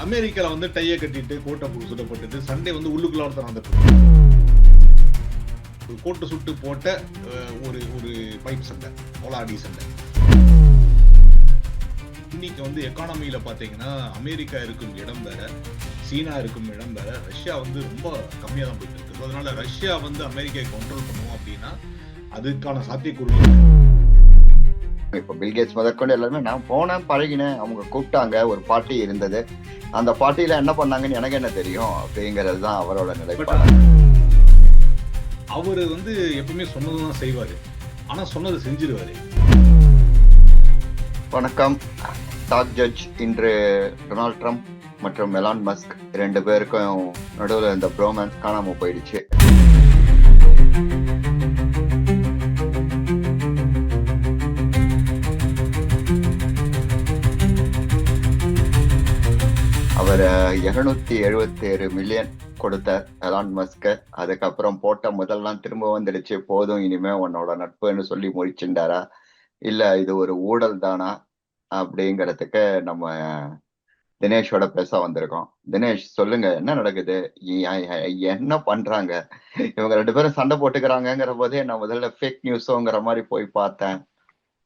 அமெரிக்கால வந்து டைய கட்டிட்டு கோட்டை பு- சுடப்பட்டுட்டு சண்டே வந்து உள்ளுக்குள்ள ஒருத்தர் நடந்துட்டு கோட்டை சுட்டு போட்ட ஒரு ஒரு பைப் சண்டை கோலாடி சண்டை. இன்னைக்கு வந்து எக்கானமியில பாத்தீங்கன்னா அமெரிக்கா இருக்கும் இடம் வேற சீனா இருக்கும் இடம் வேற ரஷ்யா வந்து ரொம்ப கம்மியா தான் போயிட்டு இருக்கு. அதனால ரஷ்யா வந்து அமெரிக்காவை கண்ட்ரோல் பண்ணுவோம் அப்படின்னா அதுக்கான சாத்தியக்கூறுகள் இப்போ பில்கேட்ஸ் முதற்கொண்டு எல்லாருமே நான் போனேன் பழகினேன். அவங்க கூப்பிட்டாங்க ஒரு பார்ட்டி இருந்தது. அந்த பார்ட்டியில என்ன பண்ணாங்கன்னு எனக்கு என்ன தெரியும்? அப்படிங்கிறது தான் அவரோட நிலைப்பாடு. அவரு வந்து எப்பவுமே சொன்னதுதான் செய்வாரு. ஆனா சொன்னது செஞ்சிருவாரு. வணக்கம். டாக் ஜட்ஜ் இன்று டொனால்ட் ட்ரம்ப் மற்றும் மெலான் மஸ்க் ரெண்டு பேருக்கும் நடுவில் இந்த ப்ரோமன்ஸ் காணாம போயிடுச்சு. அவர் இருநூத்தி எழுபத்தி ஏழு மில்லியன் கொடுத்த எலான் மஸ்க அதுக்கப்புறம் போட்ட முதல்லாம் திரும்ப வந்துடுச்சு. போதும் இனிமே உன்னோட நட்புன்னு சொல்லி முடிச்சுட்டாரா இல்ல இது ஒரு ஊழல் தானா? அப்படிங்கறதுக்கு நம்ம தினேஷோட பேச வந்திருக்கோம். தினேஷ் சொல்லுங்க என்ன நடக்குது? என்ன பண்றாங்க? இவங்க ரெண்டு பேரும் சண்டை போட்டுக்கிறாங்கிற போதே நான் முதல்ல ஃபேக் நியூஸோங்கிற மாதிரி போய் பார்த்தேன்.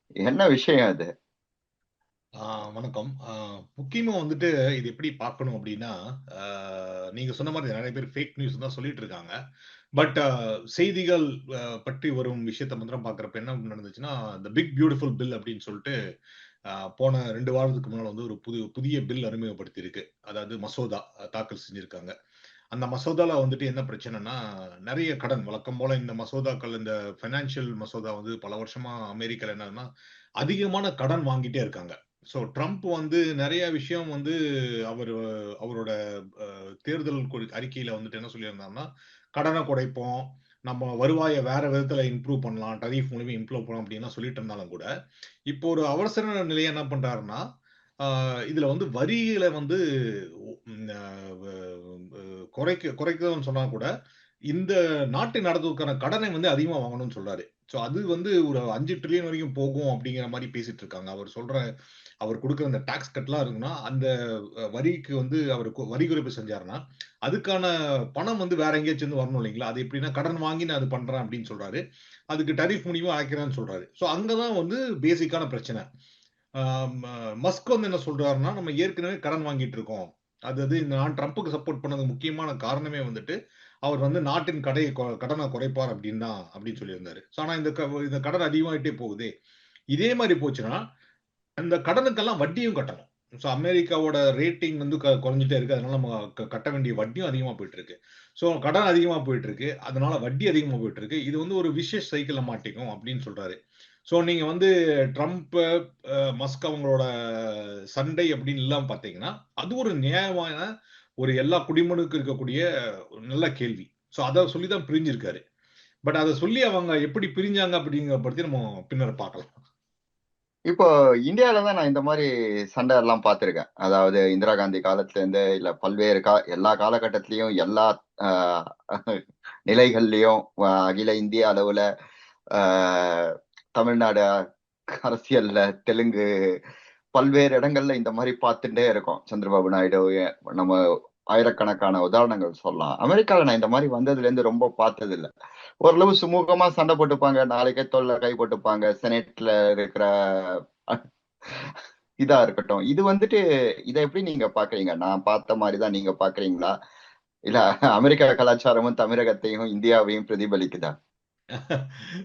என்ன விஷயம் அது? வணக்கம். முக்கியமாக முக்கியமா வந்துட்டு இது எப்படி பார்க்கணும் அப்படின்னா நீங்கள் நீங்க சொன்ன மாதிரி நிறைய பேர் ஃபேக் நியூஸ் தான் சொல்லிட்டு இருக்காங்க. பட் செய்திகள் பற்றி வரும் விஷயத்த மாத்திரம் பார்க்குறப்ப என்ன நடந்துச்சுன்னா இந்த பிக் பியூட்டிஃபுல் பில் அப்படின்னு சொல்லிட்டு போன ரெண்டு வாரத்துக்கு முன்னால் வந்து ஒரு புது புதிய பில் அறிமுகப்படுத்தியிருக்கு. அதாவது மசோதா தாக்கல் செஞ்சிருக்காங்க. அந்த மசோதால வந்துட்டு என்ன பிரச்சனைனா நிறைய கடன் வழக்கம் போல இந்த மசோதாக்கள் இந்த ஃபைனான்சியல் மசோதா வந்து பல வருஷமா அமெரிக்கால என்னன்னா அதிகமான கடன் வாங்கிட்டே இருக்காங்க. ஸோ ட்ரம்ப் வந்து நிறைய விஷயம் வந்து அவர் அவரோட தேர்தல் கொடி- அறிக்கையில வந்துட்டு என்ன சொல்லியிருந்தாருன்னா கடனை குறைப்போம். நம்ம வருவாயை வேற விதத்துல இம்ப்ரூவ் பண்ணலாம். டரீஃப் மூலியமா இம்ப்ரூவ் பண்ணலாம். அப்படின்னு சொல்லிட்டு இருந்தாலும் கூட இப்போ ஒரு அவசர நிலையை என்ன பண்றாருன்னா இதில் இதுல வந்து வரிகளை வந்து குறைக்க குறைக்கிறதுன்னு சொன்னா கூட இந்த நாட்டை நடத்துவதற்கான கடனை வந்து அதிகமா வாங்கணும்னு சொல்றாரு. ஸோ அது வந்து ஒரு அஞ்சு ட்ரில்லியன் வரைக்கும் போகும் அப்படிங்கிற மாதிரி பேசிட்டு இருக்காங்க. அவர் சொல்ற அவர் கொடுக்குற அந்த டாக்ஸ் கட்லாம் இருக்குன்னா அந்த வரிக்கு வந்து அவர் வரி குறைப்பு செஞ்சாருன்னா அதுக்கான பணம் வந்து வேற எங்கேயாச்சும் வந்து வரணும் இல்லைங்களா? அது எப்படின்னா கடன் வாங்கி நான் அது பண்றேன் அப்படின்னு சொல்றாரு. அதுக்கு டரிஃப் மூலியமா அழைக்கிறேன்னு சொல்றாரு. ஸோ அங்கதான் வந்து பேசிக்கான பிரச்சனை. மஸ்க் வந்து என்ன சொல்றாருன்னா நம்ம ஏற்கனவே கடன் வாங்கிட்டு இருக்கோம். அது அது நான் ட்ரம்ப்புக்கு சப்போர்ட் பண்ணது முக்கியமான காரணமே வந்துட்டு அவர் வந்து நாட்டின் கடை கொ- கடனை குறைப்பார் அப்படின்னா அப்படின்னு சொல்லியிருந்தாரு. ஸோ ஆனால் இந்த க- இந்த கடன் அதிகமாயிட்டே போகுதே. இதே மாதிரி போச்சுன்னா அந்த கடனுக்கெல்லாம் வட்டியும் கட்டணும். ஸோ அமெரிக்காவோட ரேட்டிங் வந்து க- குறைஞ்சிட்டே இருக்கு. அதனால நம்ம க- கட்ட வேண்டிய வட்டியும் அதிகமாக போயிட்டு இருக்கு ஸோ கடன் அதிகமாக போயிட்டு இருக்கு அதனால வட்டி அதிகமாக போயிட்டு இருக்கு இது வந்து ஒரு விசேஷ சைக்கிளில் மாட்டிக்கும் அப்படின்னு சொல்றாரு. ஸோ நீங்க வந்து ட்ரம்ப் மஸ்க் அவங்களோட சண்டை அப்படின்னு இல்லாம பார்த்தீங்கன்னா அது ஒரு நியாயமான ஒரு எல்லா குடிமனுக்கும் இருக்கக்கூடிய ஒரு நல்ல கேள்வி. ஸோ அதை சொல்லி தான் பிரிஞ்சிருக்காரு. பட் அதை சொல்லி அவங்க எப்படி பிரிஞ்சாங்க அப்படிங்கிற பத்தி நம்ம பின்னர் பார்க்கலாம். இப்போ இந்தியாவில தான் நான் இந்த மாதிரி சண்டை எல்லாம் பார்த்திருக்கேன். அதாவது இந்திரா காந்தி காலத்துல இருந்து இல்ல பல்வேறு கா எல்லா காலகட்டத்திலயும் எல்லா ஆஹ், நிலைகள்லயும் அகில இந்திய அளவுல ஆஹ், தமிழ்நாடு அரசியல்ல தெலுங்கு பல்வேறு இடங்கள்ல இந்த மாதிரி பார்த்துட்டே இருக்கோம். சந்திரபாபு நாயுடு நம்ம ஆயிரக்கணக்கான உதாரணங்கள் சொல்லலாம். அமெரிக்கால நான் இந்த மாதிரி வந்ததுல இருந்து ரொம்ப பார்த்தது இல்ல ஓரளவு சுமூகமா சண்டை போட்டுப்பாங்க. நாளைக்கே தொல்லை கை போட்டுப்பாங்க. செனட்ல இருக்கிற இதா இருக்கட்டும். இது வந்துட்டு இதை எப்படி நீங்க பாக்குறீங்க நான் பார்த்த மாதிரிதான் நீங்க பாக்குறீங்களா இல்ல அமெரிக்கா கலாச்சாரமும் தமிழகத்தையும் இந்தியாவையும் பிரதிபலிக்குதா?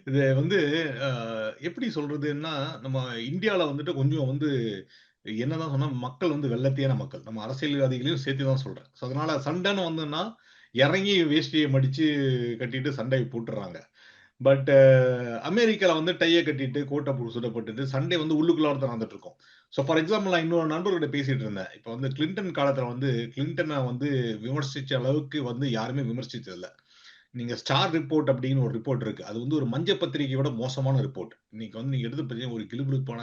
இது வந்து எப்படி சொல்றதுன்னா நம்ம இந்தியால வந்துட்டு கொஞ்சம் வந்து என்னதான் சொன்னா மக்கள் வந்து வெள்ளத்தியான மக்கள். நம்ம அரசியல்வாதிகளையும் சேர்த்து தான் சொல்றேன். ஸோ அதனால சண்டைன்னு வந்ததுன்னா, இறங்கி வேஷ்டியை மடிச்சு கட்டிட்டு சண்டையை போட்டுறாங்க. பட் அமெரிக்கால வந்து டைய கட்டிட்டு கோட்டை பு- சுடப்பட்டுட்டு சண்டை வந்து உள்ளுக்குள்ளார தான் நடந்துட்டு இருக்கோம் ஸோ ஃபார் எக்ஸாம்பிள் நான் இன்னொரு நண்பர்கிட்ட பேசிட்டு இருந்தேன். இப்போ வந்து கிளின்டன் காலத்துல வந்து கிளின்டனை வந்து விமர்சிச்ச அளவுக்கு வந்து யாருமே விமர்சிச்சது நீங்க ஸ்டார் ரிப்போர்ட் அப்படின்னு ஒரு ரிப்போர்ட் இருக்கு. அது வந்து ஒரு மஞ்ச பத்திரிகையோட மோசமான ரிப்போர்ட் இன்னைக்கு வந்து நீங்க எடுத்து பத்தி ஒரு கிளுபிளுப்பான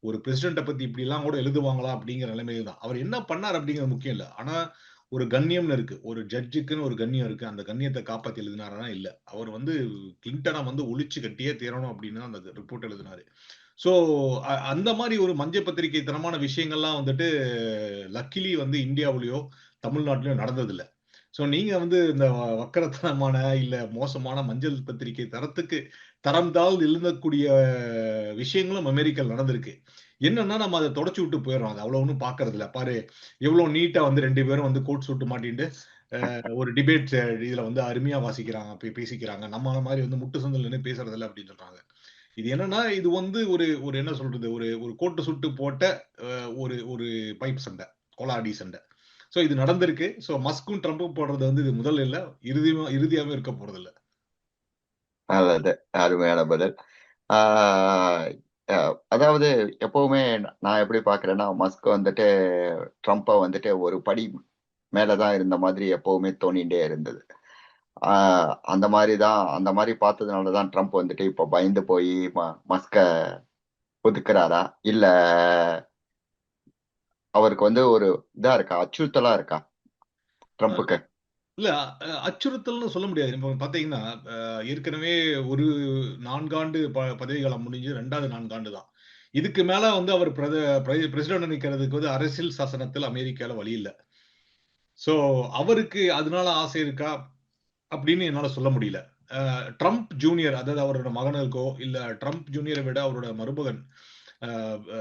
ஒரு பிரசிடென்ட்டை பத்தி இப்படி எல்லாம் கூட எழுதுவாங்களா அப்படிங்கிற நிலைமையில தான். அவர் என்ன பண்ணார் அப்படிங்கிறது முக்கியம் இல்லை. ஆனா ஒரு கண்ணியம்னு இருக்கு. ஒரு ஜட்ஜுக்குன்னு ஒரு கண்ணியம் இருக்கு. அந்த கண்ணியத்தை காப்பாத்தி எழுதினாரா? இல்ல. அவர் வந்து கிளின்டனை வந்து ஒழிச்சு கட்டியே தீரணும் அப்படின்னு தான் அந்த ரிப்போர்ட் எழுதினாரு. ஸோ அந்த மாதிரி ஒரு மஞ்சள் பத்திரிகை தனமான விஷயங்கள்லாம் வந்துட்டு லக்கிலி வந்து இந்தியாவிலேயோ தமிழ்நாட்டிலயோ நடந்ததில்லை. ஸோ நீங்க வந்து இந்த வ- வக்கரத்தனமான இல்ல மோசமான மஞ்சள் பத்திரிகை தரத்துக்கு தரம் தாழ்ந்து எழுந்தக்கூடிய விஷயங்களும் அமெரிக்கால நடந்திருக்கு. என்னன்னா நம்ம அதை தொடச்சு விட்டு போயிடுறோம். அது அவ்வளோ ஒன்றும் பார்க்கறதில்ல இல்ல பாரு எவ்வளோ நீட்டா வந்து ரெண்டு பேரும் வந்து கோட் சூட்டு மாட்டிட்டு ஒரு டிபேட் இதுல வந்து அருமையா வாசிக்கிறாங்க பேசிக்கிறாங்க. நம்ம மாதிரி வந்து முட்டு சந்தல் நின்று பேசுறது இல்லை அப்படின்னு சொல்றாங்க. இது என்னன்னா இது வந்து ஒரு ஒரு என்ன சொல்றது? ஒரு ஒரு கோட்டு சுட்டு போட்ட ஒரு ஒரு பைப் சண்டை கொலாடி சண்டை. ஸோ இது நடந்திருக்கு. ஸோ மஸ்கும் ட்ரம்ப்பும் போடுறது வந்து இது முதல் இல்லை. இறுதியுமா இறுதியாகவும் இருக்க போறது இல்லை. நல்லது. அருமையான பதில். அதாவது எப்பவுமே நான் எப்படி பாக்குறேன்னா மஸ்க் வந்துட்டு ட்ரம்ப்பை வந்துட்டு ஒரு படி மேலதான் இருந்த மாதிரி எப்பவுமே தோணிகிட்டே இருந்தது. அந்த மாதிரி தான் அந்த மாதிரி பார்த்ததுனால தான் ட்ரம்ப் வந்துட்டு இப்போ பயந்து போய் மஸ்க ஒதுக்குறாரா? இல்லை அவருக்கு வந்து ஒரு இதா இருக்கா அச்சுறுத்தலா இருக்கா ட்ரம்ப்புக்கு? இல்ல அஹ், அச்சுறுத்தல்னு சொல்ல முடியாது. இப்போ பாத்தீங்கன்னா ஏற்கனவே ஒரு நான்காண்டு ப- பதவி காலம் முடிஞ்சு ரெண்டாவது நான்காண்டு தான். இதுக்கு மேல வந்து அவர் பிரசிடண்ட் நிக்கிறதுக்கு வந்து அரசியல் சாசனத்தில் அமெரிக்கால வழி இல்லை. சோ அவருக்கு அதனால ஆசை இருக்கா அப்படின்னு என்னால சொல்ல முடியல. அஹ், ட்ரம்ப் ஜூனியர் அதாவது அவரோட மகனுக்கோ இல்ல ட்ரம்ப் ஜூனியரை விட அவரோட மருமகன்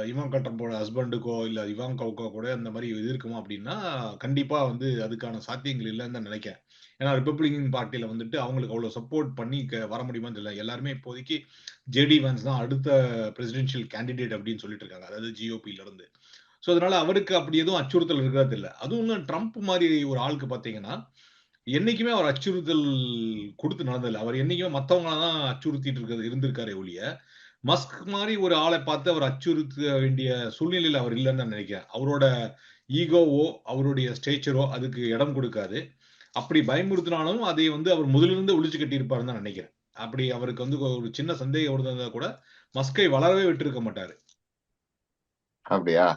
இவான் அஹ், ட்ரம்போட ஹஸ்பண்டுக்கோ இல்லை இவான் கவுக்கோ கூட இந்த மாதிரி இது இருக்குமா அப்படின்னா கண்டிப்பாக வந்து அதுக்கான சாத்தியங்கள் இல்லைன்னு தான் நினைக்கிறேன். ஏன்னா ரிப்பப்ளிகன் பார்ட்டியில் வந்துட்டு அவங்களுக்கு அவ்வளோ சப்போர்ட் பண்ணி க- வர முடியுமான்னு தெரியல. எல்லாருமே இப்போதைக்கு ஜேடி வான்ஸ் தான் அடுத்த பிரசிடென்ஷியல் கேண்டிடேட் அப்படின்னு சொல்லிட்டு இருக்காங்க. அதாவது ஜிஓபில இருந்து. ஸோ அதனால அவருக்கு அப்படி எதுவும் அச்சுறுத்தல் இருக்கிறது இல்லை. அதுவும் ட்ரம்ப் மாதிரி ஒரு ஆளுக்கு பார்த்தீங்கன்னா என்னைக்குமே அவர் அச்சுறுத்தல் கொடுத்து நடந்ததில்லை. அவர் என்னைக்குமே மற்றவங்கள தான் அச்சுறுத்திட்டு இருக்கிறது இருந்திருக்காரு ஒழிய மஸ்க் மாதிரி ஒரு ஆளை பார்த்து அவர் அச்சுறுத்த வேண்டிய சூழ்நிலையில் அவர் இல்லைன்னு நான் நினைக்கிறேன். அவரோட ஈகோவோ அவருடைய ஸ்டேச்சரோ அதுக்கு இடம் கொடுக்காது. அப்படி பயமுறுத்தினாலும் அதை வந்து அவர் முதலிருந்து ஒழிச்சு கட்டியிருப்பாருன்னு தான் நினைக்கிறேன். அப்படி அவருக்கு வந்து ஒரு சின்ன சந்தேகம் இருந்தா கூட மஸ்கை வளரவே விட்டுருக்க மாட்டாரு. அப்படியா?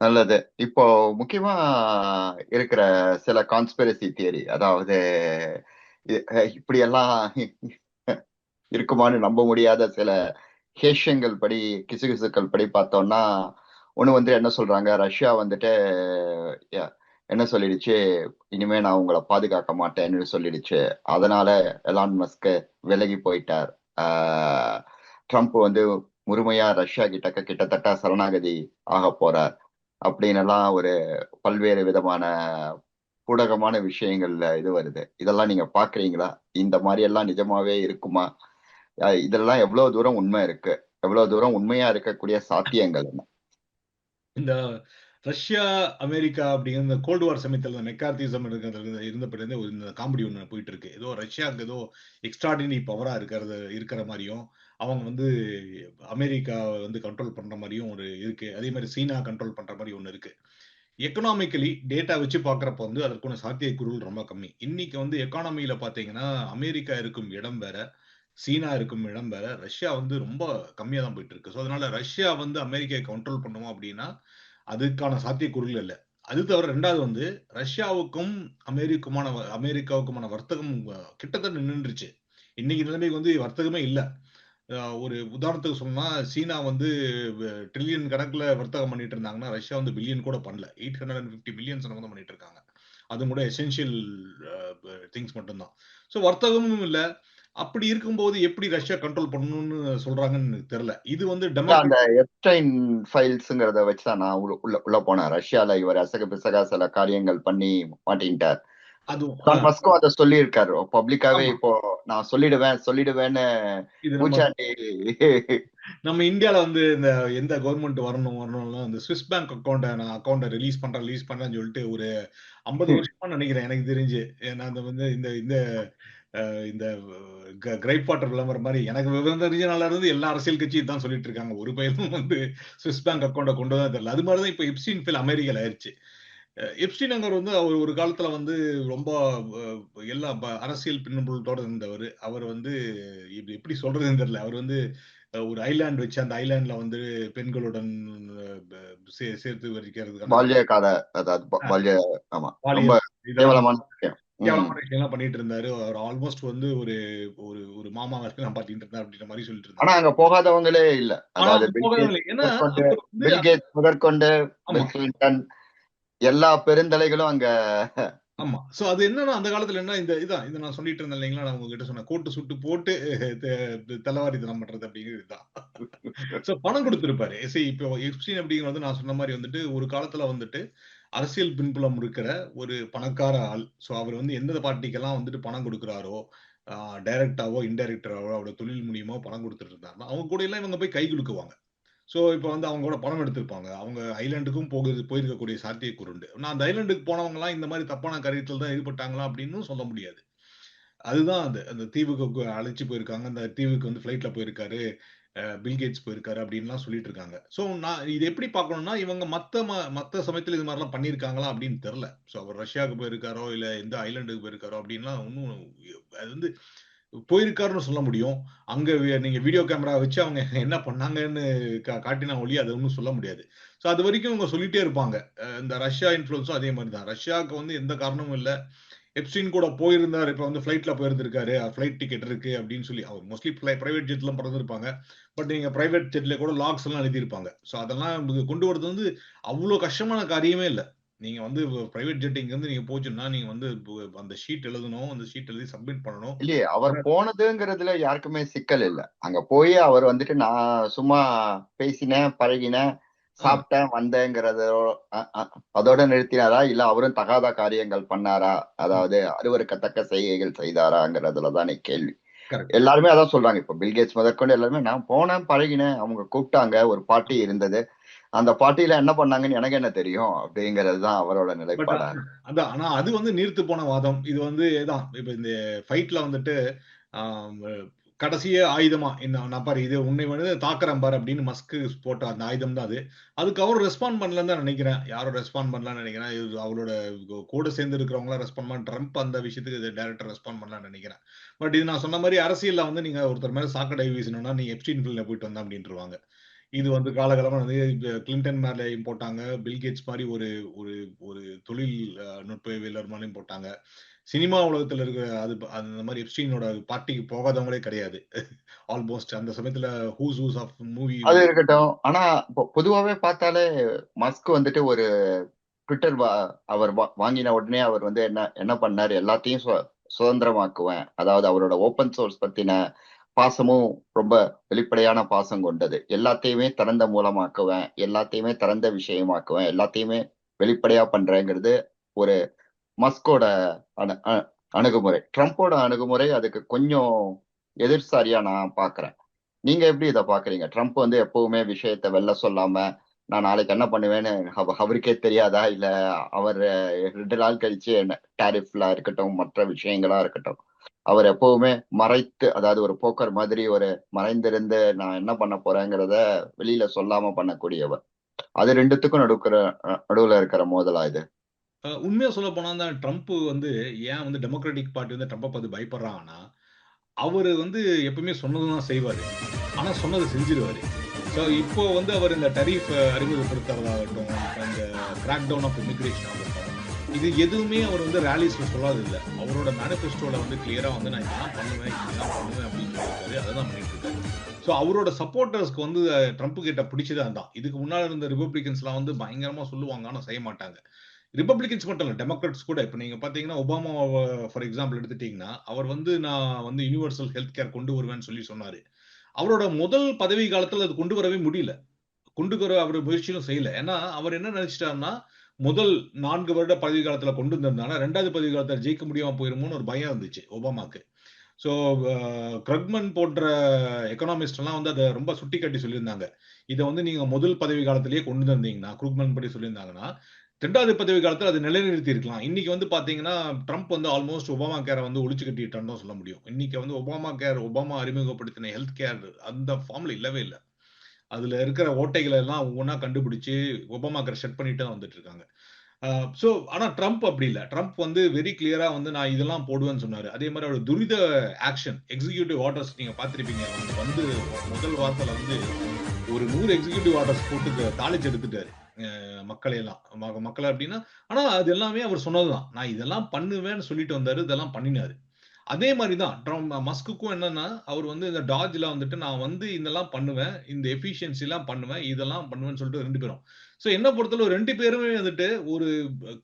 நல்லது. இப்போ முக்கியமா இருக்கிற சில கான்ஸ்பிரசி தியரி அதாவது இப்படியெல்லாம் இருக்குமான்னு நம்ப முடியாத சில ஹேஷியங்கள் படி கிசுகிசுக்கள் படி பார்த்தோம்னா ஒன்று வந்து என்ன சொல்றாங்க ரஷ்யா வந்துட்டு என்ன சொல்லிடுச்சு இனிமே நான் உங்களை பாதுகாக்க மாட்டேன்னு சொல்லிடுச்சு. அதனால எலான் மஸ்க்கு விலகி போயிட்டார். ஆஹ் ட்ரம்ப் வந்து முழுமையா ரஷ்யா கிட்ட கிட்டத்தட்ட சரணாகதி ஆக போறார். அப்படின்னு எல்லாம் ஒரு பல்வேறு விதமான பூடகமான விஷயங்கள்ல இது வருது. இதெல்லாம் நீங்க பாக்குறீங்களா? இந்த மாதிரி எல்லாம் நிஜமாவே இருக்குமா? இதெல்லாம் எவ்வளவு தூரம் உண்மை இருக்கு? எவ்வளவு தூரம் உண்மையா இருக்கக்கூடிய சாத்தியங்கள் என்ன? இந்த ரஷ்யா அமெரிக்கா அப்படிங்கிற இந்த கோல்டு வார் சமயத்தில் இந்த மெக்கார்த்திசம் இருக்கிறது இருந்தப்படிருந்தே ஒரு இந்த காமெடி ஒன்று போயிட்டு இருக்கு. ஏதோ ரஷ்யாவுக்கு ஏதோ எக்ஸ்ட்ராடினரி பவரா இருக்கிறது இருக்கிற மாதிரியும் அவங்க வந்து அமெரிக்கா வந்து கண்ட்ரோல் பண்ற மாதிரியும் ஒரு இருக்கு. அதே மாதிரி சீனா கண்ட்ரோல் பண்ற மாதிரி ஒன்று இருக்கு. எக்கனாமிக்கலி டேட்டா வச்சு பார்க்குறப்ப வந்து அதற்கான சாத்தியக்கூறுகள் ரொம்ப கம்மி. இன்னைக்கு வந்து எக்கானமியில் பார்த்தீங்கன்னா அமெரிக்கா இருக்கும் இடம் வேற சீனா இருக்கும் இடம் வேற. ரஷ்யா வந்து ரொம்ப கம்மியா தான் போயிட்டு இருக்கு ஸோ அதனால ரஷ்யா வந்து அமெரிக்காவை கண்ட்ரோல் பண்ணுவோம் அப்படின்னா அதுக்கான சாத்தியக்கூறுகள் இல்லை. அது தவிர ரெண்டாவது வந்து ரஷ்யாவுக்கும் அமெரிக்குமான வ- அமெரிக்காவுக்குமான வர்த்தகம் கிட்டத்தட்ட நின்றுச்சு இன்னைக்கு நிலைமைக்கு வந்து வர்த்தகமே இல்லை. ஒரு உதாரணத்துக்கு சொன்னா சீனா வந்து ட்ரில்லியன் கணக்குல வர்த்தகம் பண்ணிட்டு இருந்தாங்கன்னா ரஷ்யா வந்து பில்லியன் கூட பண்ணல. Eight hundred and fifty billions தான் பண்ணிட்டு இருக்காங்க. அது கூட எசென்ஷியல் திங்ஸ் மட்டும்தான். ஸோ வர்த்தகமும் இல்லை. அப்படி இருக்கும்போது எப்படி ரஷ்யா கண்ட்ரோல் பண்ணணும்னு சொல்றாங்கன்னு எனக்கு தெரியல. இது வந்து அந்த எப்டைன் ஃபைல்ஸுங்கிறத வச்சுதான் நான் உள்ள உள்ள போனேன். ரஷ்யால இவர் அசக பிசகா சில காரியங்கள் பண்ணி மாட்டின்ட்டார் மஸ்கும் அதை சொல்லியிருக்காரு. பப்ளிக்காவே இப்போ நான் சொல்லிடுவேன் சொல்லிடுவேன்னு நம்ம இந்தியால வந்து இந்த எந்த கவர்மெண்ட் வரணும் வரணும்னா இந்த ஸ்விஸ் பேங்க் அக்கௌண்ட்டை நான் அக்கௌண்ட்டை ரிலீஸ் பண்றேன் ரிலீஸ் பண்றேன்னு சொல்லிட்டு ஒரு ஐம்பது வருஷமா நினைக்கிறேன் எனக்கு தெரிஞ்சு. ஏன்னா அந்த வந்து இந்த இந்த இந்த கிரைப் வாட்டர் விளம்பரம் மாதிரி எனக்கு விவரம் தெரிஞ்ச நாள்ல இருந்து எல்லா அரசியல் கட்சியும் தான் சொல்லிட்டு இருக்காங்க. ஒரு பயிலும் வந்து ஸ்விஸ் பேங்க் அக்கௌண்ட்டை கொண்டு தான் தெரியல. அது மாதிரி தான் இப்போ எப்சின் ஃபில் அமெரிக்கால ஆயிருச்சு. அஹ் எப்ஸ்டீன் அங்கர் வந்து அவர் ஒரு காலத்துல வந்து ரொம்ப எல்லா அரசியல் பின்னம்புலத்தோட இருந்தவர். அவர் வந்து இப்படி எப்படி சொல்றதுன்னு தெரியல. அவர் வந்து ஒரு ஐலாண்ட் வச்சு அந்த ஐலாண்ட்ல வந்து பெண்களுடன் சேர்த்து வைக்கிறதுக்கான பால்ய கால அதாவது பா- அஹ், பால்ய ஆமா ரொம்ப பாலியல் இதெல்லாம் கேவலமான விஷயம் ம். கேவலமான விஷயம்லாம் பண்ணிட்டு இருந்தாரு. அவர் ஆல்மோஸ்ட் வந்து ஒரு ஒரு ஒரு மாமா வேலையெல்லாம் பாத்துட்டு இருந்தார் அப்படின்ற மாதிரி சொல்லிட்டு இருந்தாரு. ஆனா அங்க போகாதவங்களே இல்ல. அதாவது முதற்கொண்டு எல்லா பெருந்தலைகளும் அங்க ஆமா. சோ அது என்னன்னா அந்த காலத்துல என்ன இந்த இதான் இதை நான் சொல்லிட்டு இருந்தேன் இல்லைங்களா நான் உங்ககிட்ட சொன்னேன். கோட்டு சுட்டு போட்டு த- தலைவாரித்தனம் பண்றது அப்படிங்கிறது இதுதான் சோ பணம் கொடுத்திருப்பாரு. சரி இப்போ எப்ஸ்டீன் அப்படிங்கிறது நான் சொன்ன மாதிரி வந்துட்டு ஒரு காலத்துல வந்துட்டு அரசியல் பின்புலம் இருக்கிற ஒரு பணக்கார ஆள். ஸோ அவர் வந்து எந்த பார்ட்டிக்கெல்லாம் வந்துட்டு பணம் கொடுக்குறாரோ டைரக்டாவோ இன்டைரக்டராவோ அவரோட தொழில் மூலியமா பணம் கொடுத்துட்டு இருந்தாருன்னா அவங்க கூட எல்லாம் இவங்க போய் கை கொடுக்குவாங்க ஸோ இப்போ வந்து அவங்க கூட பணம் எடுத்திருப்பாங்க. அவங்க ஐலாண்டுக்கும் போகுது போயிருக்கக்கூடிய சாத்தியக்கூறு உண்டு நான் அந்த ஐலாண்டுக்கு போனவங்கலாம் இந்த மாதிரி தப்பான காரியத்தில் தான் ஈடுபட்டாங்களா அப்படின்னு சொல்ல முடியாது. அதுதான் அந்த அந்த தீவுக்கு அழைச்சி போயிருக்காங்க. அந்த தீவுக்கு வந்து ஃப்ளைட்டில் போயிருக்காரு. பில்கேட்ஸ் போயிருக்காரு அப்படின்லாம் சொல்லிட்டு இருக்காங்க ஸோ நான் இது எப்படி பார்க்கணும்னா இவங்க மற்ற ம- மற்ற சமயத்தில் இது மாதிரிலாம் பண்ணியிருக்காங்களா அப்படின்னு தெரில ஸோ அவர் ரஷ்யாவுக்கு போயிருக்காரோ இல்லை எந்த ஐலாண்டுக்கு போயிருக்காரோ அப்படின்லாம் ஒன்றும் அது வந்து போயிருக்காருன்னு சொல்ல முடியும். அங்கே நீங்கள் வீடியோ கேமரா வச்சு அவங்க என்ன பண்ணாங்கன்னு கா- காட்டினா ஒளி அதை ஒன்றும் சொல்ல முடியாது. ஸோ அது வரைக்கும் அவங்க சொல்லிட்டே இருப்பாங்க. இந்த ரஷ்யா இன்ஃப்ளூன்ஸும் அதே மாதிரி தான். ரஷ்யாவுக்கு வந்து எந்த காரணமும் இல்லை. எப்சின் கூட போயிருந்தார். இப்போ வந்து ஃப்ளைட்ல போயிருந்திருக்காரு. ஃப்ளைட் டிக்கெட் இருக்கு அப்படின்னு சொல்லி. அவர் மோஸ்ட்லி பிரைவேட் ஜெட்லாம் பறந்துருப்பாங்க. பட் நீங்க பிரைவேட் ஜெட்ல கூட லாக்ஸ் எல்லாம் எழுதியிருப்பாங்க. ஸோ அதெல்லாம் கொண்டு வரது வந்து அவ்வளோ கஷ்டமான காரியமே இல்லை. நீங்க வந்து பிரைவேட் ஜெட் இங்க இருந்து நீங்க போச்சுன்னா நீங்க வந்து அந்த ஷீட் எழுதணும். அந்த ஷீட் எழுதி சப்மிட் பண்ணணும். இல்லையே அவர் போனதுங்கிறதுல யாருக்குமே சிக்கல் இல்லை. அங்க போய் அவர் வந்துட்டு நான் சும்மா பேசினேன் பழகினேன். சாப்பிட்டேன் வந்தேங்கிறத அதோட நிறுத்தினாரா? இல்ல அவரும் தகாத காரியங்கள் பண்ணாரா? அதாவது அருவருக்கத்தக்க செய்கைகள் செய்தாராங்கிறதுலதான் கேள்வி. எல்லாருமே அதான் சொல்றாங்க. இப்ப பில்கேட்ஸ் முதற்கொண்டு எல்லாருமே நான் போனேன் பழகினேன் அவங்க கூப்பிட்டாங்க ஒரு பார்ட்டி இருந்தது. அந்த பார்ட்டியில என்ன பண்ணாங்கன்னு எனக்கு என்ன தெரியும்? அப்படிங்கிறது தான் அவரோட பட் நிலைப்பாடா. அதான் ஆனா அது வந்து நீர்த்து போன வாதம். இது வந்து இதான். இப்ப இந்த ஃபைட்ல வந்துட்டு கடைசியே ஆயுதமா? என்ன நான் பாரு இது உன்னை வந்து தாக்குறேன் பாரு அப்படின்னு மஸ்க்கு போட்ட அந்த ஆயுதம் தான் அது. அதுக்கு அவரும் ரெஸ்பாண்ட் பண்ணலன்னு தான் நினைக்கிறேன். யாரும் ரெஸ்பாண்ட் பண்ணலாம்னு நினைக்கிறேன். இது அவரோட கூட சேர்ந்து இருக்கிறவங்களாம் ரெஸ்பாண்ட் பண்ண ட்ரம்ப் அந்த விஷயத்துக்கு இது டேரக்டர் ரெஸ்பாண்ட் பண்ணலாம்னு நினைக்கிறேன். பட் இது நான் சொன்ன மாதிரி அரசியல்ல வந்து நீங்க ஒருத்தர் மேல சாக்கடை வீசணும்னா நீ எப்ஸ்டீன் ஃபில்ல போயிட்டு வந்தா அப்படின்ட்டுருவாங்க இது வந்து காலகாலமாக வந்து கிளின்டன் மேலேயும் போட்டாங்க. பில்கேட்ஸ் மாதிரி ஒரு ஒரு ஒரு தொழில் நுட்பவியலர் மேலேயும் போட்டாங்க. சினிமா உலகத்துல இருக்கிற அது அந்த மாதிரி எப்ஸ்டீனோட பார்ட்டிக்கு போகாதவங்களே கிடையாது. ஆல்மோஸ்ட் அந்த சமயத்துல ஹூஸ் ஹூஸ் ஆஃப் மூவி அது இருக்கட்டும். ஆனா பொதுவாவே பார்த்தாலே மஸ்க் வந்துட்டு ஒரு ட்விட்டர் அவர் வாங்கின உடனே அவர் வந்து என்ன என்ன பண்ணாரு? எல்லாத்தையும் சுதந்திரமாக்குவேன். அதாவது அவரோட ஓப்பன் சோர்ஸ் பத்தின பாசமும் ரொம்ப வெளிப்படையான பாசம் கொண்டது. எல்லாத்தையுமே திறந்த மூலமாக்குவேன். எல்லாத்தையுமே திறந்த விஷயமாக்குவேன். எல்லாத்தையுமே வெளிப்படையா பண்றேங்கிறது ஒரு மஸ்கோட அணு அணுகுமுறை. ட்ரம்ப்போட அணுகுமுறை அதுக்கு கொஞ்சம் எதிர்சாரியா நான் பாக்குறேன். நீங்க எப்படி இதை பாக்குறீங்க? ட்ரம்ப் வந்து எப்பவுமே விஷயத்த வெளில சொல்லாம நான் நாளைக்கு என்ன பண்ணுவேன்னு அவ- அவருக்கே தெரியாதா? இல்ல அவர் ரெண்டு நாள் கழிச்சு என்ன டாரிஃப்ல இருக்கட்டும் மற்ற விஷயங்களா இருக்கட்டும். அவர் எப்பவுமே மறைத்து அதாவது ஒரு போக்கர் மாதிரி ஒரு மறைந்திருந்து நான் என்ன பண்ண போறேங்கிறத வெளியில சொல்லாம பண்ணக்கூடியவர். அது ரெண்டுத்துக்கும் நடுக்கிற நடுவுல இருக்கிற மோதலா இது. உண்மையா சொல்ல போனா தான் ட்ரம்ப் வந்து ஏன் வந்து டெமோக்ராட்டிக் பார்ட்டி வந்து ட்ரம்ப்பை பார்த்து பயப்படுறாங்கன்னா அவர் வந்து எப்பவுமே சொன்னதுதான் செய்வார். ஆனால் சொன்னதை செஞ்சிருவாரு. ஸோ இப்போ வந்து அவர் இந்த டரீஃப் அறிமுகப்படுத்துறதாகட்டும் அந்த இந்த கிராக் டவுன் ஆஃப் இமிக்ரேஷன் ஆகட்டும் இது எதுவுமே அவர் வந்து ரேலிஸில் சொல்லாது இல்லை அவரோட மேனிஃபெஸ்டோவில் வந்து கிளியராக வந்து நான் இதெல்லாம் பண்ணுவேன் இதெல்லாம் பண்ணுவேன் அப்படின்னு சொல்லியிருக்காரு. அததான் பண்ணிட்டு இருக்காரு ஸோ அவரோட சப்போர்ட்டர்ஸ்க்கு வந்து ட்ரம்ப் கிட்ட பிடிச்சது தான் இதுக்கு முன்னால் இருந்த ரிபப்ளிகன்ஸ்லாம் வந்து பயங்கரமாக சொல்லுவாங்க ஆனால் செய்ய மாட்டாங்க. ரிப்பப்ளிகன்ஸ் மட்டும் இல்லை டெமோக்ராட்ஸ் கூட. இப்போ நீங்கள் பார்த்தீங்கன்னா ஒபாமா ஃபார் எக்ஸாம்பிள் எடுத்துட்டீங்கன்னா அவர் வந்து நான் வந்து யூனிவர்சல் ஹெல்த் கேர் கொண்டு வருவேன்னு சொல்லி சொன்னார். அவரோட முதல் பதவி காலத்தில் அது கொண்டு வரவே முடியல. கொண்டு வர அவர் முயற்சியும் செய்யல. ஏன்னா அவர் என்ன நினைச்சிட்டாருன்னா முதல் நான்கு வருட பதவி காலத்தில் கொண்டு வந்திருந்தாங்கன்னா ரெண்டாவது பதவி காலத்தில் ஜெயிக்க முடியாமல் போயிருமோன்னு ஒரு பயம் இருந்துச்சு ஒபாமாக்கு ஸோ கிரக்மன் போன்ற எக்கனாமிஸ்ட்லாம் வந்து அதை ரொம்ப சுட்டி காட்டி சொல்லியிருந்தாங்க. இதை வந்து நீங்கள் முதல் பதவி காலத்திலேயே கொண்டு வந்தீங்கன்னா குரூக்மன் படி சொல்லியிருந்தாங்கன்னா ரெண்டாவது பதவி காலத்தில் அது நிலைநிறுத்தி இருக்கலாம் இன்னைக்கு வந்து பார்த்தீங்கன்னா ட்ரம்ப் வந்து ஆல்மோஸ்ட் ஒபாமா கேரை வந்து ஒழிச்சு கட்டிட்டான்னு சொல்ல முடியும். இன்னைக்கு வந்து ஒபாமா கேர் ஒபாமா அறிமுகப்படுத்தின ஹெல்த் கேர் அந்த ஃபார்ம்ல இல்லவே இல்லை. அதுல இருக்கிற ஓட்டைகளை எல்லாம் ஒவ்வொன்றா கண்டுபிடிச்சு ஒபாமா கேர் செட் பண்ணிட்டு தான் வந்துட்டு இருக்காங்க. ஸோ ஆனால் ட்ரம்ப் அப்படி இல்லை. ட்ரம்ப் வந்து வெரி கிளியரா வந்து நான் இதெல்லாம் போடுவேன்னு சொன்னார். அதே மாதிரி அவரோட துரித ஆக்ஷன் எக்ஸிகியூட்டிவ் ஆர்டர்ஸ் நீங்க பார்த்துருப்பீங்க. வந்து வந்து முதல் வாரத்துல வந்து ஒரு நூறு எக்ஸிக்யூட்டிவ் ஆர்டர்ஸ் போட்டு தாளிச்சு எடுத்துட்டாரு. மக்களை எல்லாம். ம- மக்களை அப்படின்னா ஆனா அது எல்லாமே அவர் சொன்னதுதான். நான் இதெல்லாம் பண்ணுவேன்னு சொல்லிட்டு வந்தாரு இதெல்லாம் பண்ணினாரு. அதே மாதிரி தான் ட்ரம் மஸ்குக்கும் என்னன்னா அவர் வந்து இந்த டாஜ்ல வந்துட்டு நான் வந்து இதெல்லாம் பண்ணுவேன் இந்த எஃபிஷியன்சி எல்லாம் பண்ணுவேன் இதெல்லாம் பண்ணுவேன்னு சொல்லிட்டு ரெண்டு பேரும். ஸோ என்ன பொறுத்தளவு ரெண்டு பேருமே வந்துட்டு ஒரு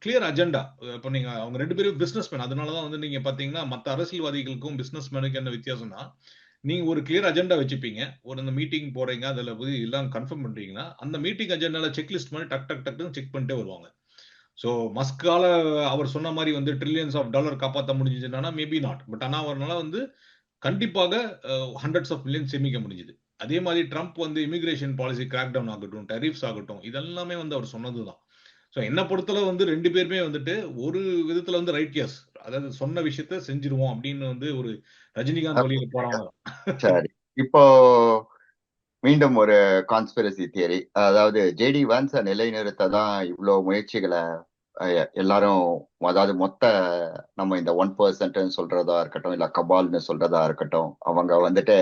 கிளியர் அஜெண்டா இப்போ நீங்க அவங்க ரெண்டு பேரும் பிசினஸ் மேன் அதனால தான் வந்து நீங்க பாத்தீங்கன்னா மற்ற அரசியல்வாதிகளுக்கும் பிசினஸ் மேனுக்கு என்ன வித்தியாசம்னா நீங்க ஒரு கிளியர் அஜெண்டா வச்சுப்பீங்க. ஒரு இந்த மீட்டிங் போறீங்க அதுல போய் எல்லாம் கன்ஃபார்ம் பண்றீங்கன்னா அந்த மீட்டிங் அஜெண்டால செக்லிஸ்ட் மாதிரி டக் டக் டக்குன்னு செக் பண்ணிட்டே வருவாங்க. ஸோ மஸ்கால அவர் சொன்ன மாதிரி வந்து ட்ரில்லியன்ஸ் ஆஃப் டாலர் காப்பாற்ற முடிஞ்சதுன்னா மேபி நாட் பட் ஆனால் அவர்னால வந்து கண்டிப்பாக ஹண்ட்ரட்ஸ் ஆஃப் மில்லியன் சேமிக்க முடிஞ்சுது. அதே மாதிரி ட்ரம்ப் வந்து இமிகிரேஷன் பாலிசி கிராக் டவுன் ஆகட்டும் டெரிஃப்ஸ் ஆகட்டும் இதெல்லாமே வந்து அவர் சொன்னது தான் ஸோ என்னை பொறுத்தளவு வந்து ரெண்டு பேருமே வந்துட்டு ஒரு விதத்தில் வந்து ரைட் கேஸ் அதாவது சொன்ன விஷயத்த செஞ்சிருவோம் அப்படின்னு வந்து ஒரு ரஜினிகாந்த் வழியில போறாங்க சரி. இப்போ மீண்டும் ஒரு கான்ஸ்பிரசி தியரி அதாவது ஜேடி வான்ஸை நிலைநிறுத்த தான் இவ்வளவு முயற்சிகளை எல்லாரும் அதாவது மொத்த நம்ம இந்த ஒன் பர்சன்ட்னு சொல்றதா இருக்கட்டும் இல்ல கபால்னு சொல்றதா இருக்கட்டும் அவங்க வந்துட்டு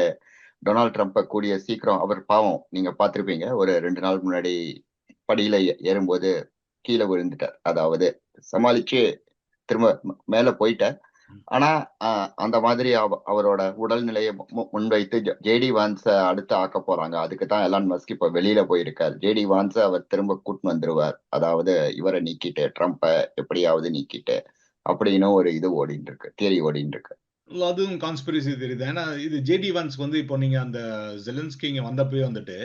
டொனால்ட் ட்ரம்ப்பை கூடிய சீக்கிரம் அவர் பாவம் நீங்க பார்த்திருப்பீங்க ஒரு ரெண்டு நாள் முன்னாடி படியில ஏறும்போது கீழே விழுந்துட்டார். அதாவது சமாளிச்சு திரும்ப மேல போயிட்டார் ஆனா அந்த மாதிரி அவ- அவரோட உடல்நிலையை முன்வைத்து ஜேடி வான்ஸ அடுத்து ஆக்க போறாங்க. அதுக்கு தான் எலான் மஸ்க் இப்ப வெளியில போயிருக்கார். ஜேடி வான்ஸ அவர் திரும்ப கூட்டு வந்துருவார். அதாவது இவரை நீக்கிட்டு ட்ரம்ப்பை எப்படியாவது நீக்கிட்டு அப்படின்னு ஒரு இது ஓடிட்டு இருக்கு. தியரி ஓடிட்டு இருக்கு. அதுவும் கான்ஸ்பிரசி தெரியுது ஏன்னா இது ஜேடி வான்ஸ் வந்து இப்போ நீங்க அந்த ஜெலன்ஸ்கி இங்க வந்தப்பவே வந்துட்டு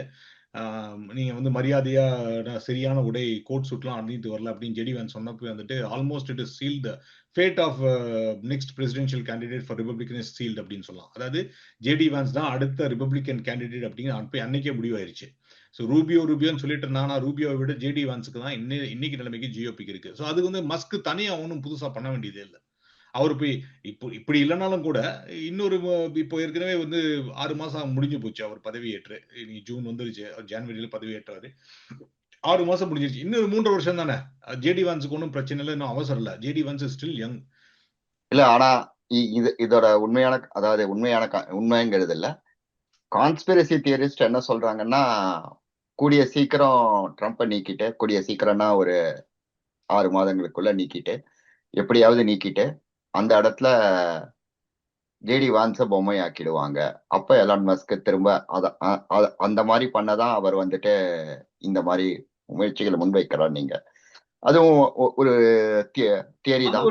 நீங்கள் வந்து மரியாதையாக சரியான உடை கோட் சூட்லாம் அணிந்து வரல அப்படின்னு ஜெடிவன் சொன்னப்போ வந்துட்டு almost it is sealed fate of next presidential candidate for Republican is sealed அப்படின்னு சொல்லலாம். அதாவது ஜேடி வான்ஸ் தான் அடுத்த ரிபப்ளிகன் கேண்டிடேட் அப்படின்னு போய் அன்னைக்கே முடிவாயிருச்சு. ஸோ ரூபியோ ரூபியோன்னு சொல்லிட்டு இருந்தானா ரூபியோவை விட ஜேடி வான்ஸுக்கு தான் இன்னி இன்னைக்கு நிலைமைக்கு ஜியோபிக்கு இருக்கு. ஸோ அதுக்கு வந்து மஸ்க் தனியாக ஒன்றும் புதுசாக பண்ண வேண்டியதே இல்லை. அவர் போய் இப்போ இப்படி இல்லைனாலும் கூட இன்னொரு இப்போ ஏற்கனவே வந்து ஆறு மாசம் முடிஞ்சு போச்சு அவர் பதவியேற்று. இன்னைக்கு ஜூன் வந்துருச்சு அவர் ஜான்வரியில பதவியேற்றாரு. ஆறு மாசம் முடிஞ்சிருச்சு. இன்னொரு மூன்று வருஷம் தானே? ஜேடி வான்ஸுக்கு ஒன்றும் பிரச்சனை இல்லை இன்னும் அவசரம் இல்லை. ஜேடி வான்ஸ் ஸ்டில் யங் இல்ல ஆனா இது இதோட உண்மையான அதாவது உண்மையான கா- உண்மைங்கிறது இல்ல. கான்ஸ்பிரசி தியரிஸ்ட் என்ன சொல்றாங்கன்னா கூடிய சீக்கிரம் ட்ரம்ப்பை நீக்கிட்டு கூடிய சீக்கிரம்னா ஒரு ஆறு மாதங்களுக்குள்ள நீக்கிட்டு எப்படியாவது நீக்கிட்டு அந்த இடத்துல ஜேடி வான்ஸ பொம்மை ஆக்கிடுவாங்க அப்ப எலான் மஸ்க் திரும்ப அத அந்த மாதிரி பண்ணதான் அவர் வந்துட்டு இந்த மாதிரி முயற்சிகளை முன்வைக்கிறார் நீங்க. அதுவும் ஒரு தியரி தான்.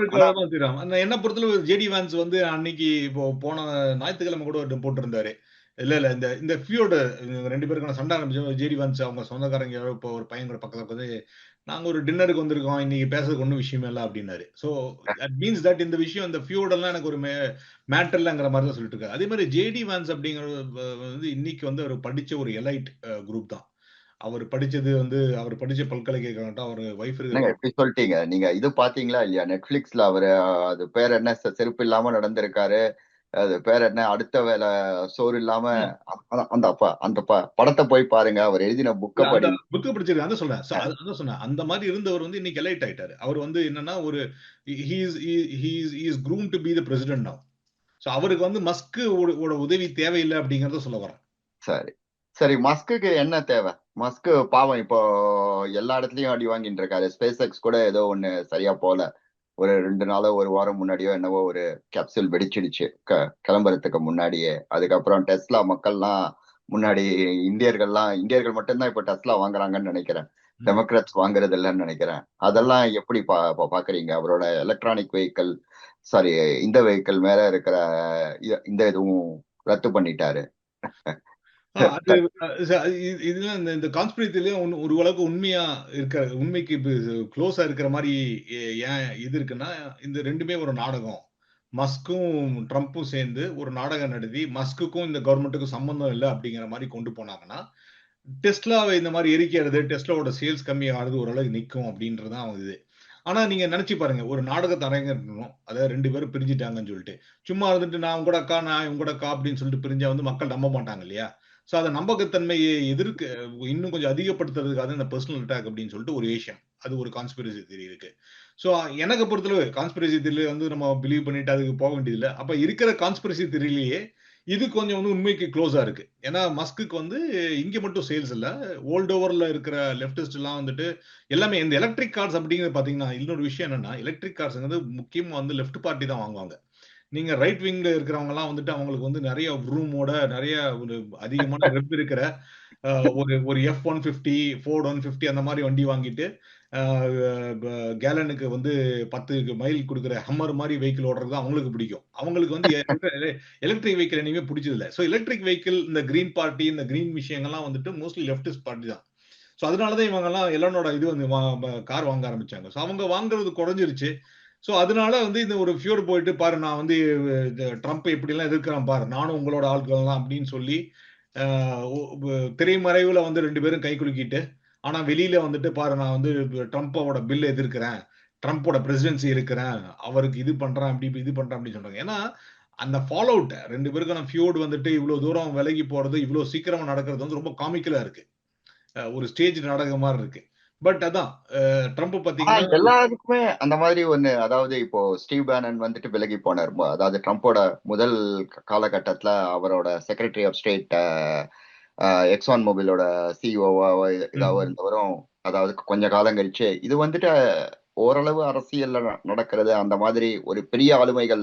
என்ன பொறுத்தளவு ஜேடி வான்ஸ் வந்து அன்னைக்கு இப்போ போன ஞாயிற்றுக்கிழமை கூட ஒரு போட்டிருந்தாரு. இல்ல இல்ல இந்த இந்த ஃபியோட ரெண்டு பேருக்கான சண்டை ஆரம்பிச்சு ஜேடி வான்ஸ் அவங்க சொந்தக்காரங்க இப்போ ஒரு பையன் கூட பக்கத்துல உட்காந்து நாங்க ஒரு டின்னருக்கு வந்திருக்கோம் இன்னைக்கு பேசுறதுக்கு ஒன்றும் விஷயம் இல்லை அப்படின்னாரு. ஸோ தட் மீன்ஸ் தட் இந்த விஷயம் இந்த ஃபியூடெல்லாம் எனக்கு ஒரு மேட்டர் இல்லங்கிற மாதிரி தான் சொல்லிட்டு இருக்காரு. அதே மாதிரி ஜேடி வான்ஸ் அப்படிங்கிற வந்து இன்னைக்கு வந்து அவர் படிச்ச ஒரு எலைட் குரூப் தான். அவர் படிச்சது வந்து அவர் படிச்ச பல்கலைக்கழகம் அவர் ஒய்ஃப் என்னங்க எப்படி சொல்லிட்டீங்க? நீங்க இது பாத்தீங்களா இல்லையா? நெட்ஃபிளிக்ஸ்ல அவரு அது பேர் என்ன? செருப்பு இல்லாம நடந்திருக்காரு. அது பேர் என்ன அடுத்த வேலை சோறு இல்லாம அந்த அப்பா அந்த படத்தை போய் பாருங்க அவர் எழுதின புக்க படி. புக்கு படிச்சிருக்கேன் அதான் சொல்றேன். அதான் சொன்னேன். அந்த மாதிரி இருந்தவர் வந்து இன்னைக்கு எலைட் ஆயிட்டாரு. அவர் வந்து என்னன்னா ஒரு he's he's is groom to be the president now. So அவருக்கு வந்து மஸ்க்கு உதவி தேவையில்லை அப்படிங்கறத சொல்ல வரேன். சரி. சரி மஸ்குக்கு என்ன தேவை? மஸ்கு பாவம் இப்போ எல்லா இடத்துலயும் அடி வாங்கிட்டு இருக்காரு. ஸ்பேஸ் எக்ஸ் கூட ஏதோ ஒண்ணு சரியா போல. ஒரு ரெண்டு நாளோ ஒரு வாரம் முன்னாடியோ என்னவோ ஒரு கேப்சூல் வெடிச்சிடுச்சு. க கிளம்புறதுக்கு முன்னாடியே. அதுக்கப்புறம் டெஸ்லா மக்கள்லாம் முன்னாடி இந்தியர்கள்லாம் இந்தியர்கள் மட்டும்தான் இப்ப டெஸ்லா வாங்குறாங்கன்னு நினைக்கிறேன். டெமோக்ராட்ஸ் வாங்குறது இல்லைன்னு நினைக்கிறேன். அதெல்லாம் எப்படி பா பாக்குறீங்க? அவரோட எலக்ட்ரானிக் வெஹிக்கிள் சாரி இந்த வெஹிக்கிள் மேல இருக்கிற இந்த இதுவும் ரத்து பண்ணிட்டாரு. இதுல இந்த கான்ஸ்பிரசிலயும் ஒரு அளவுக்கு உண்மையா இருக்கிற உண்மைக்கு க்ளோஸா இருக்கிற மாதிரி ஏன் இது இருக்குன்னா இந்த ரெண்டுமே ஒரு நாடகம். மஸ்கும் ட்ரம்ப்பும் சேர்ந்து ஒரு நாடகம் நடத்தி மஸ்குக்கும் இந்த கவர்மெண்ட்டுக்கும் சம்பந்தம் இல்லை அப்படிங்கிற மாதிரி கொண்டு போனாங்கன்னா டெஸ்லாவை இந்த மாதிரி எரிக்கிறது டெஸ்லாவோட சேல்ஸ் கம்மியாகிறது ஓரளவுக்கு நிற்கும் அப்படின்றது தான் இது. ஆனா நீங்க நினைச்சு பாருங்க ஒரு நாடகத்தை அரங்கேற்றணும் அதாவது ரெண்டு பேரும் பிரிஞ்சுட்டாங்கன்னு சொல்லிட்டு. சும்மா இருந்துட்டு நான் உங்களோட அக்கா நான் உங்களோட அக்கா அப்படின்னு சொல்லிட்டு பிரிஞ்சா வந்து மக்கள் நம்ப மாட்டாங்க இல்லையா? ஸோ அதை நம்பகத்தன்மையை எதிர்க்க இன்னும் கொஞ்சம் அதிகப்படுத்துறதுக்காக இந்த பர்சனல் அட்டாக் அப்படின்னு சொல்லிட்டு ஒரு விஷயம் அது ஒரு கான்ஸ்பிரசி தியரி இருக்கு. ஸோ எனக்கு பொறுத்தளவு கான்ஸ்பிரசி தியரி வந்து நம்ம பிலீவ் பண்ணிட்டு அதுக்கு போக வேண்டியதில்லை. அப்போ இருக்கிற கான்ஸ்பிரசி தியரிலேயே இது கொஞ்சம் வந்து உண்மைக்கு க்ளோஸாக இருக்கு. ஏன்னா மஸ்குக்கு வந்து இங்கே மட்டும் சேல்ஸ் இல்லை. ஓல்ட் ஓவரில் இருக்கிற லெப்டிஸ்ட் எல்லாம் வந்துட்டு எல்லாமே இந்த எலக்ட்ரிக் கார்ஸ் அப்படிங்கிறது பார்த்தீங்கன்னா இன்னொரு விஷயம் என்னன்னா எலக்ட்ரிக் கார்ஸ் வந்து முக்கியமாக வந்து லெஃப்ட் பார்ட்டி தான் வாங்குவாங்க. நீங்க ரைட் விங்ல இருக்கிறவங்க எல்லாம் வந்துட்டு அவங்களுக்கு வந்து நிறைய ரூமோட நிறைய ஒரு அதிகமான ரெப் இருக்கிற ஒரு ஒரு F one fifty Ford one fifty அந்த மாதிரி வண்டி வாங்கிட்டு கேலனுக்கு வந்து பத்து மைல் கொடுக்குற ஹம்மர் மாதிரி வெஹிக்கிள் ஓடுறது தான் அவங்களுக்கு பிடிக்கும். அவங்களுக்கு வந்து எலக்ட்ரிக் வெஹிக்கிள் இனிமே பிடிச்சது இல்லை. ஸோ எலக்ட்ரிக் வெஹிக்கிள் இந்த கிரீன் பார்ட்டி இந்த கிரீன் விஷயங்கள்லாம் வந்துட்டு மோஸ்ட்லி லெஃப்டிஸ்ட் பார்ட்டி தான். ஸோ அதனாலதான் இவங்கெல்லாம் எல்லனோட இது வந்து கார் வாங்க ஆரம்பிச்சாங்க. ஸோ அவங்க வாங்குறது குறைஞ்சிருச்சு. ஸோ அதனால வந்து இந்த ஒரு ஃபியூர் போயிட்டு பாரு நான் வந்து இந்த ட்ரம்ப் எப்படிலாம் எதிர்க்கிறேன் பாரு நானும் உங்களோட ஆட்கள்லாம் அப்படின்னு சொல்லி திரைமறைவில் வந்து ரெண்டு பேரும் கை குலுக்கிட்டு ஆனால் வெளியில வந்துட்டு பாரு நான் வந்து ட்ரம்ப்போட பில் எதிர்க்கிறேன் ட்ரம்ப்போட பிரசிடென்சி இருக்கிறேன் அவருக்கு இது பண்றேன் அப்படி இது பண்றேன் அப்படின்னு சொல்றாங்க. ஏன்னா அந்த ஃபாலோ அவுட் ரெண்டு பேருக்கான ஃபியூட் வந்துட்டு இவ்வளோ தூரம் விலகி போறது இவ்வளோ சீக்கிரமா நடக்கிறது வந்து ரொம்ப காமிக்கலா இருக்கு. ஒரு ஸ்டேஜ் நாடகம் மாதிரி இருக்கு. பட் அதான் ட்ரம்ப் பாத்தீங்கன்னா எல்லாருக்குமே அந்த மாதிரி ஒண்ணு அதாவது இப்போ ஸ்டீவ் பேனன் வந்துட்டு விலகி போனார். அதாவது ட்ரம்ப்போட முதல் காலகட்டத்துல அவரோட செக்ரட்டரி ஆஃப் ஸ்டேட் எக்ஸான் மொபைலோட சிஇஓவா இதாவ ம், இருந்தவரும் அதாவது கொஞ்ச காலம் கழிச்சு இது வந்துட்டு ஓரளவு அரசியல்ல நடக்கிறது அந்த மாதிரி ஒரு பெரிய ஆளுமைகள்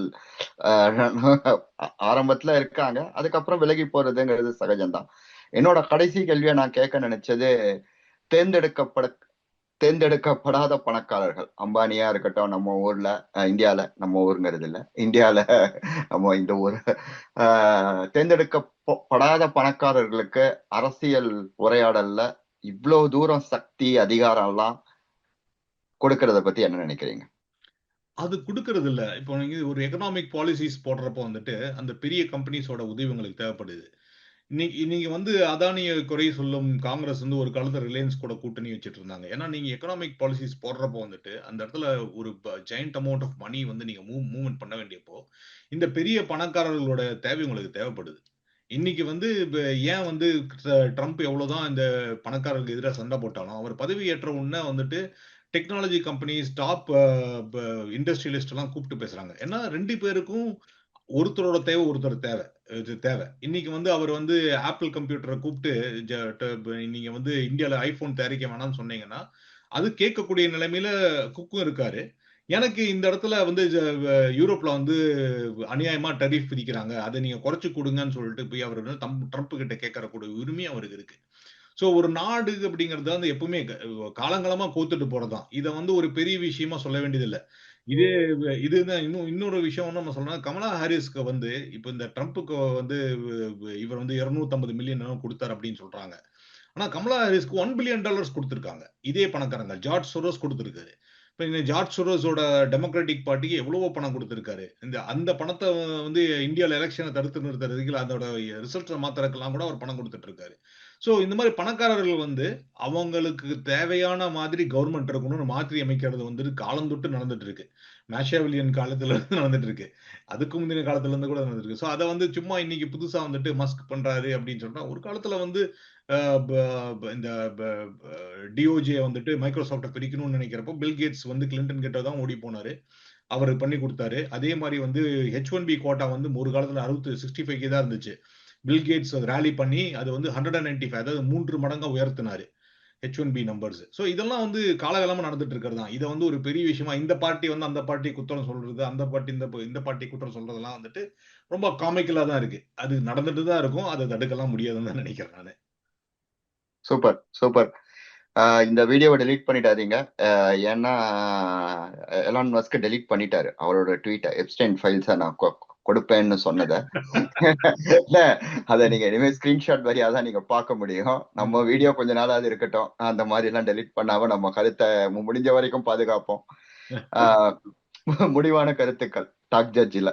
ஆரம்பத்துல இருக்காங்க. அதுக்கப்புறம் விலகி போறதுங்கிறது சகஜம்தான். என்னோட கடைசி கேள்வியை நான் கேட்க நினைச்சது தேர்ந்தெடுக்கப்பட தேர்ந்தெடுக்கப்படாத பணக்காரர்கள். அம்பானியா இருக்கட்டும் நம்ம ஊர்ல இந்தியால நம்ம ஊருங்கிறது இல்ல. இந்தியால நம்ம இந்த ஊர் தேர்ந்தெடுக்கப்படாத பணக்காரர்களுக்கு அரசியல் உரையாடல்ல இவ்வளவு தூரம் சக்தி அதிகாரம் எல்லாம் கொடுக்கறத பத்தி என்ன நினைக்கிறீங்க? அது கொடுக்கறது இல்ல. இப்போ நீங்க ஒரு எக்கனாமிக் பாலிசிஸ் போடுறப்போ வந்துட்டு அந்த பெரிய கம்பெனிஸோட உதவி உங்களுக்கு தேவைப்படுது. இன்னைக்கு நீங்க வந்து அதானிய குறை சொல்லும் காங்கிரஸ் வந்து ஒரு காலத்துல ரிலையன்ஸ் கூட கூட்டணி வச்சுட்டு இருந்தாங்க. ஏன்னா நீங்க எக்கனாமிக் பாலிசிஸ் போடுறப்போ வந்துட்டு அந்த இடத்துல ஒரு ஜெயிண்ட் அமௌண்ட் ஆஃப் மணி வந்து நீங்க மூவ் மூவ்மெண்ட் பண்ண வேண்டியப்போ இந்த பெரிய பணக்காரர்களோட தேவை உங்களுக்கு தேவைப்படுது. இன்னைக்கு வந்து ஏன் வந்து ட்ரம்ப் எவ்வளவுதான் இந்த பணக்காரர்களுக்கு எதிராக சண்டை போட்டாலும் அவர் பதவி ஏற்ற உடனே வந்துட்டு டெக்னாலஜி கம்பெனிஸ் டாப் இண்டஸ்ட்ரியலிஸ்ட் எல்லாம் கூப்பிட்டு பேசுறாங்க. ஏன்னா ரெண்டு பேருக்கும் ஒருத்தரோட தேவை ஒருத்தர் தேவை இது தேவை. இன்னைக்கு வந்து அவர் வந்து ஆப்பிள் கம்ப்யூட்டரை கூப்பிட்டு ஜ- ட- நீங்க வந்து இந்தியாவில் ஐபோன் தயாரிக்க வேணாம்னு சொன்னீங்கன்னா அது கேட்கக்கூடிய நிலைமையில குக்கும் இருக்காரு. எனக்கு இந்த இடத்துல வந்து யூரோப்ல வந்து அநியாயமா டரிஃப் விதிக்கிறாங்க. அதை நீங்க குறைச்சு கொடுங்கன்னு சொல்லிட்டு போய் அவர் வந்து தம் ட்ரம்ப் கிட்ட கேட்கறக்கூடிய உரிமை அவருக்கு இருக்கு. சோ ஒரு நாடு அப்படிங்கிறது வந்து எப்பவுமே காலங்காலமா கோத்துட்டு போறதுதான். இதை வந்து ஒரு பெரிய விஷயமா சொல்ல வேண்டியதில்லை. இது தான் இன்னும் இன்னொரு விஷயம் நம்ம சொல்லணும் கமலா ஹாரிஸ்க்கு வந்து இப்போ இந்த ட்ரம்ப்புக்கு வந்து இவர் வந்து 250 மில்லியன் கொடுத்தாரு அப்படின்னு சொல்றாங்க. ஆனா கமலா ஹாரிஸ்க்கு ஒன் பில்லியன் டாலர்ஸ் கொடுத்துருக்காங்க. இதே பணக்காரங்க ஜார்ஜ் சுரோஸ் கொடுத்துருக்காரு. இப்ப இந்த ஜார்ஜ் சுரோஸோட டெமோக்ராட்டிக் பார்ட்டிக்கு எவ்வளவோ பணம் கொடுத்துருக்காரு. இந்த அந்த பணத்தை வந்து இந்தியாவில் எலெக்ஷனை தடுத்து நிறுத்துறதுக்கு அதோட ரிசல்ட் மாத்துறதுக்கெல்லாம் கூட அவர் பணம் கொடுத்துட்டு இருக்காரு ஸோ இந்த மாதிரி பணக்காரர்கள் வந்து அவங்களுக்கு தேவையான மாதிரி கவர்மெண்ட் இருக்கணும்னு மாற்றி அமைக்கிறது வந்து காலம் தொட்டு நடந்துட்டு இருக்கு மேஷாவிலியன் காலத்துல இருந்து நடந்துட்டு இருக்கு அதுக்கு முந்தின காலத்துல இருந்து கூட நடந்துட்டு ஸோ அதை வந்து சும்மா இன்னைக்கு புதுசா வந்துட்டு மஸ்க் பண்றாரு அப்படின்னு சொன்னா ஒரு காலத்துல வந்து ப- இந்த டிஓஜே வந்துட்டு மைக்ரோசாஃப்ட்டை பிரிக்கணும்னு நினைக்கிறப்போ பில் கேட்ஸ் வந்து கிளின்டன் கிட்ட தான் ஓடி போனாரு. அவர் பண்ணி கொடுத்தாரு. அதே மாதிரி வந்து ஹெச் ஒன் பி கோட்டா வந்து ஒரு காலத்துல அறுபத்து சிக்ஸ்டி ஃபைவ் தான் இருந்துச்சு. பில் கேட்ஸ் ரேலி பண்ணி அது வந்து ஹண்ட்ரட் அண்ட் நைன்டி ஃபைவ் அதாவது மூன்று மடங்கா உயர்த்தினாரு. H one B numbers so இதெல்லாம் வந்து காலகாலமாக நடந்துட்டு இருக்கிறது? தான் இதை வந்து ஒரு பெரிய விஷயமா இந்த பார்ட்டி வந்து அந்த பார்ட்டி குற்றம் சொல்றது அந்த பார்ட்டி இந்த இந்த பார்ட்டி குற்றம் சொல்றதெல்லாம் வந்துட்டு ரொம்ப காமிக்கலாக தான் இருக்கு. அது நடந்துட்டு தான் இருக்கும். அதை தடுக்கலாம் முடியாதுன்னு தான் நினைக்கிறேன் நான். Super super. இந்த வீடியோவை டெலீட் பண்ணிட்டாதீங்க ஏன்னா எலான் மஸ்க்கு டெலீட் பண்ணிட்டாரு. அவரோட ட்வீட்டை எப்ஸ்டைன் ஃபைல்ஸை நான் கொடுப்பேன்னு சொன்னதை. இல்ல அதை நீங்க இனிமே ஸ்கிரீன்ஷாட் வழியா தான் நீங்க பார்க்க முடியும். நம்ம வீடியோ கொஞ்ச நாளாவது இருக்கட்டும். அந்த மாதிரி எல்லாம் டெலீட் பண்ணாம நம்ம கருத்தை முடிஞ்ச வரைக்கும் பாதுகாப்போம். முடிவான கருத்துக்கள். டாக் ஜட்ஜில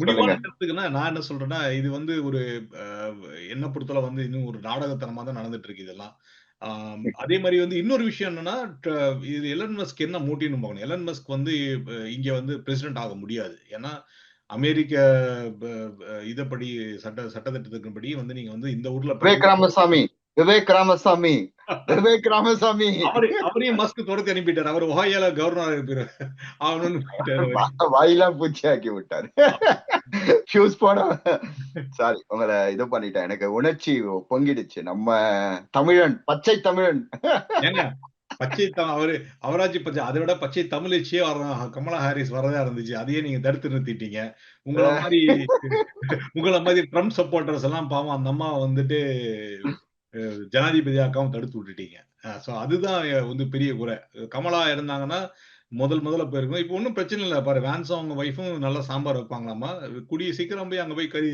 முடிவான கருத்துக்குன்னா நான் என்ன சொல்றேன்னா இது வந்து ஒரு என்ன பொறுத்தவரை வந்து இன்னும் ஒரு நாடகத்தனமா தான் நடந்துட்டு இருக்கு இதெல்லாம். அதே மாதிரி வந்து இன்னொரு விஷயம் என்னன்னா இது எலன் மஸ்க் என்ன மோட்டிவ்னு பார்க்கணும். எலன் மஸ்க் வந்து இங்க வந்து பிரசிடென்ட் ஆக முடியாது. ஏன்னா அமெரிக்க இதப்படி சட்ட சட்டத்திட்டத்தின்படி வந்து நீங்க வந்து இந்த ஊர்ல விவேக் ராமசாமி விவேக் ராமசாமி விவேக் ராமசாமி. அவரு அவரையும் மஸ்க் துரத்தி அனுப்பிட்டார். அவர் ஒஹாயால கவர்னர் இருப்பாரு. வா- வாயிலாம் பூச்சி ஆக்கி விட்டாரு. ஃபியூஸ் போன சாரி உங்களை இது பண்ணிட்டேன். எனக்கு உணர்ச்சி பொங்கிடுச்சு. நம்ம தமிழன் பச்சை தமிழன். பச்சை அவரு அவராஜி பச்சை அதை விட பச்சை தமிழச்சியே வர கமலா ஹாரிஸ் வரதா இருந்துச்சு. அதையே நீங்க தடுத்து நிறுத்திட்டீங்க. உங்களை மாதிரி உங்களை மாதிரி ட்ரம்ப் சப்போர்ட்டர்ஸ் எல்லாம் பாவம் அந்த அம்மா வந்துட்டு ஜனாதிபதியாக்காவும் தடுத்து விட்டுட்டீங்க. சோ அதுதான் வந்து பெரிய குறை. கமலா இருந்தாங்கன்னா முதல் முதல்ல போயிருக்கோம். இப்போ ஒன்றும் பிரச்சனை இல்லை. பாரு வேன்ஸும் அவங்க ஒய்ஃபும் நல்லா சாம்பார் வைப்பாங்களாமா? கூடிய சீக்கிரம் போய் அங்க போய் கறி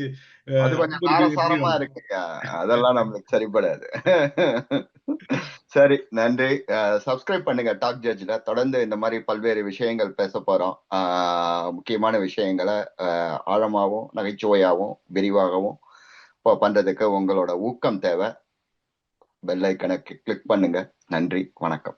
இருக்குங்க. அதெல்லாம் நம்மளுக்கு சரிப்படாது சரி நன்றி. சப்ஸ்கிரைப் பண்ணுங்க டாக் ஜட்ஜ்ல தொடர்ந்து இந்த மாதிரி பல்வேறு விஷயங்கள் பேச போறோம். முக்கியமான விஷயங்களை ஆஹ் ஆழமாவும் நகைச்சுவையாவும் விரிவாகவும் பண்றதுக்கு உங்களோட ஊக்கம் தேவை. பெல் ஐக்கனை கிளிக் பண்ணுங்க. நன்றி. வணக்கம்.